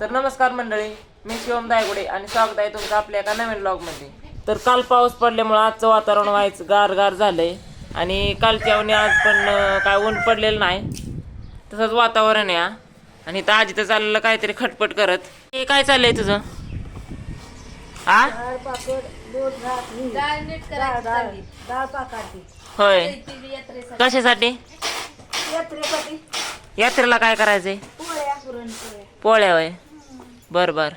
तर नमस्कार मंडळी मी शिवम दायगुडे आणि स्वागत आहे तुमचं आपल्या एका नवीन ब्लॉगमध्ये तर काल पाऊस पडल्यामुळं आजचं वातावरण व्हायचं गार गार झालंय आणि कालच्या उन्हे आज पण काय ऊन पडलेलं नाही. तसंच वातावरण आहे हा. आणि इथं आजी तर चाललेलं काहीतरी खटपट करत. हे काय चाललंय तुझं? ही. चालली. होय. कशासाठी? यात्रेसाठी. यात्रेला काय करायचंय? पोळ्या होय. बर बर.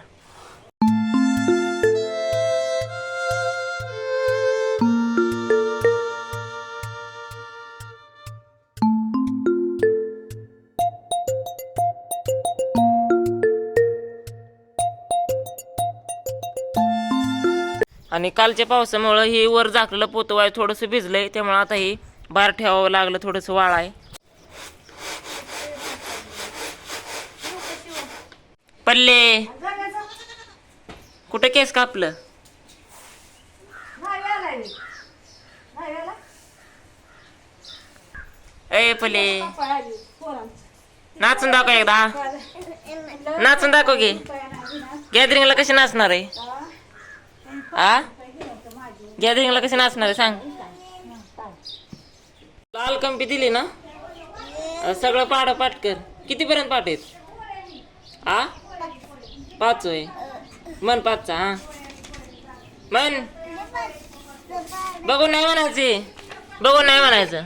आणि कालच्या पावसामुळं हे वर झाकलेलं पोतवाय थोडंसं भिजलंय त्यामुळं आता हे बाहेर ठेवावं लागलं थोडंसं वाळ आहे पल्ले. कुठं केस कापलं? ए पल्ले. नाचून दाखव एकदा. नाचून दाखव घे गॅदरिंगला कशी नाचणार आहे? आ? गॅदरिंगला कशी नाचणार आहे सांग. लाल कंपी दिली ना? सगळं पाड पाठ कर. कितीपर्यंत पाठ आहेत? आ? पाच होय मन पाचचा हा मन बघून नाही म्हणायचे बघून नाही म्हणायचं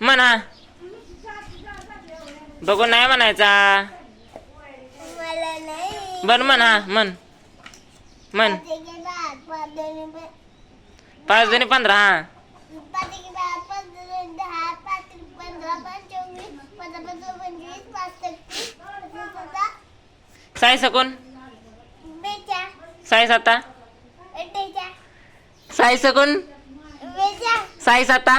म्हणा बघून नाही म्हणायचा बर म्हण हा म्हण म्हण पाच दोन्ही पंधरा हा साई सकून साई साता साई सकून साई साता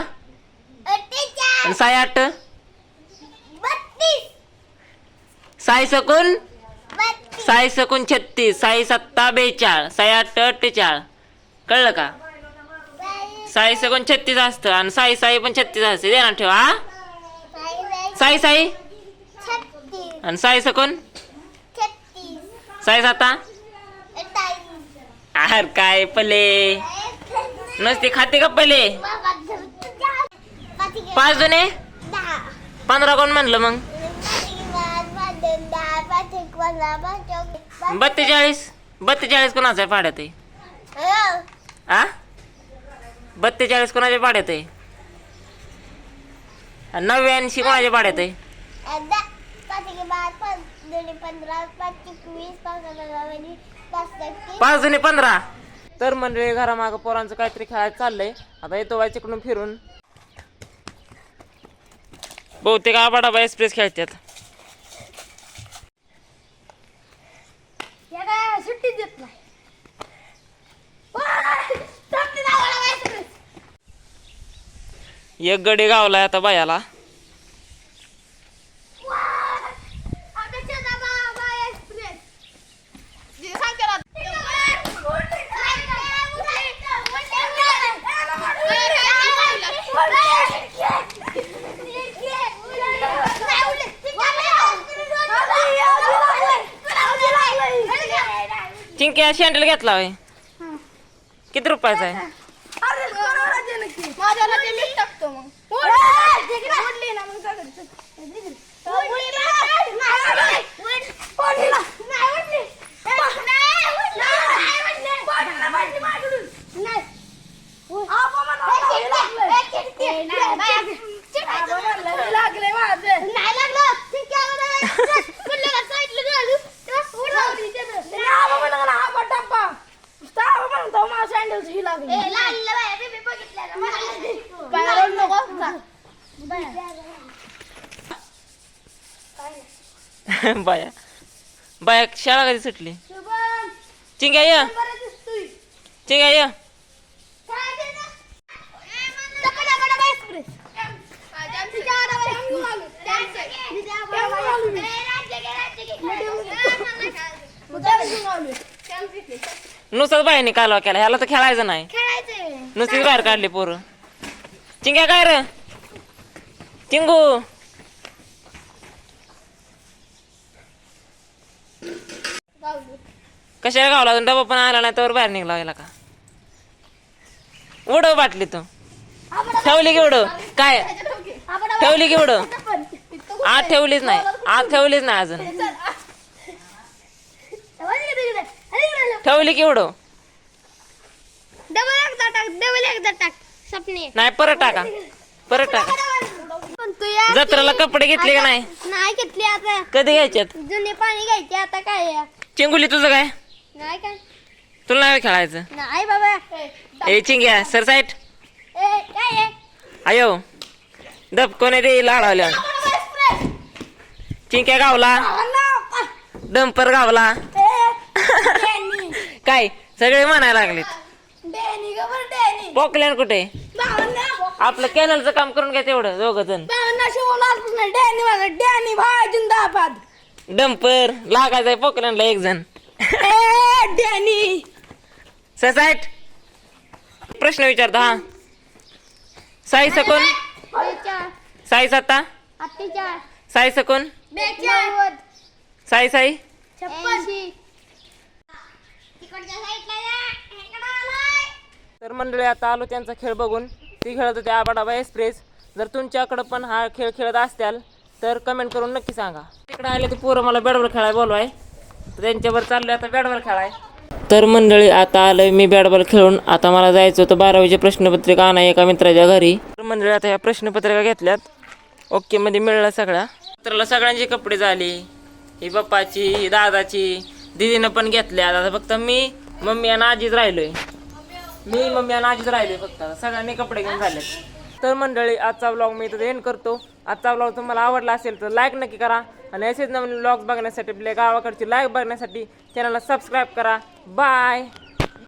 साई आठ? साई सकून साई सकून छत्तीस. साई सत्ता बेचाळ साई आठ अठ्ठेचाळ कळलं का? साई सकून छत्तीस असतं. आणि साई साई पण छत्तीस असते. देणार ठेवा हा. साई? साई आणि साई सकून साई साता? आहार काय पले? नसते खाते का पहिले पाच जणे? पंधरा कोण म्हणलं मग? बत्तेचाळीस? बत्तेचाळीस कोणाचं आहे पाड्यात आहे? आ? बत्तेचाळीस कोणाच्या पाड्यात आहे? नव्याऐंशी कोणाच्या पाड्यात आहे? पाच जणी पंधरा. तर म्हणजे घरामागं पोरांचं काहीतरी खेळायचं चाललंय. आता येतो बाय तिकडून फिरून. बहुतेक आबाडा एक्सप्रेस खेळतात सुट्टी देत नाही. एक गडी गावलाय आता बायाला. चिंक्या शँडल घेतला होय. किती रुपयाचा आहे? टाकतो मग उडली ना मग काय करायचं? लागले माझं सँडल्स ही लागली काय रडू नको जा. बाया. बाया शाळा कधी सुटली? चिंग्या ये. चिंग्या ये. नुसतंच बायाने कालवा केला. ह्याला तर खेळायचं नाही. नुसतीच बाहेर काढली पोरं. चिंग्या काय र? चिंगू. कशाला गावला अजून? डबा पण आला नाही तर बाहेर निघला गेला का? उडव बाटली तू. ठेवली की उडव काय? ठेवली की उडव आत ठेवलीच नाही. आत ठेवलीच नाही अजून. ठेवली की उडव डबल एकदा टाक डबल एकदा टाक सपने. नाही परत टाका. परत टाका. पण तू या जत्राला कपडे घेतले का नाही? नाही घेतली आता. कधी घ्यायच्यात जुने पाणी घ्यायचे आता काय आहे? चिंगुली तुझं काय? नाही काय? तुला नाही खेळायचं? नाही बाबा. ए चिंग्या सर साईट ए, काय आहे? आयो दब कोणी रे लाडवल्या चिंक्या गावला. डंपर गावला. काय सगळे म्हणायला लागलेत. पोकल्यान कुठे? आपलं कॅनलचं काम करून घ्या तेवढं दोघ जण. डॅनी डंपर लागायचंय पोकल्यानला एक जण. ए डॅनी! सर साईट प्रश्न विचारतो हा. साई सकून? साई सत्ता? साई सकून? साई साई. तर मंडळी आता आलो त्यांचा खेळ बघून. ती खेळत होते आबाडाबा एक्सप्रेस जर तुमच्याकडं पण हा खेळ खेळत असताल तर कमेंट करून नक्की सांगा. तिकडे आले तर पोरं मला बॅटबॉल खेळाय बोलवाय. त्यांच्यावर चाललोय आता बॅटबॉल खेळाय. तर मंडळी आता आलोय मी बॅटबॉल खेळून. आता मला जायचं होतं बारावीची प्रश्नपत्रिका आणाय एका मित्राच्या घरी. तर मंडळी आता ह्या प्रश्नपत्रिका घेतल्यात. ओके मध्ये मिळलं सगळ्या. मित्राला सगळ्यांची कपडे झाली. ही पप्पाची ही दादाची. दिदीनं पण घेतल्या आता फक्त मी मम्मी आणि आजीच राहिलोय. मी मम्मी आणि आजीच राहिलोय फक्त. सगळ्यांनी कपडे घेऊन झाले तर मंडळी आजचा ब्लॉग मी इथं एंड करतो. आजचा ब्लॉग तुम्हाला आवडला असेल तर लाईक नक्की करा आणि असेच नवीन ब्लॉग बघण्यासाठी आपल्या गावाकडची लाईक बघण्यासाठी चॅनलला सबस्क्राईब करा. बाय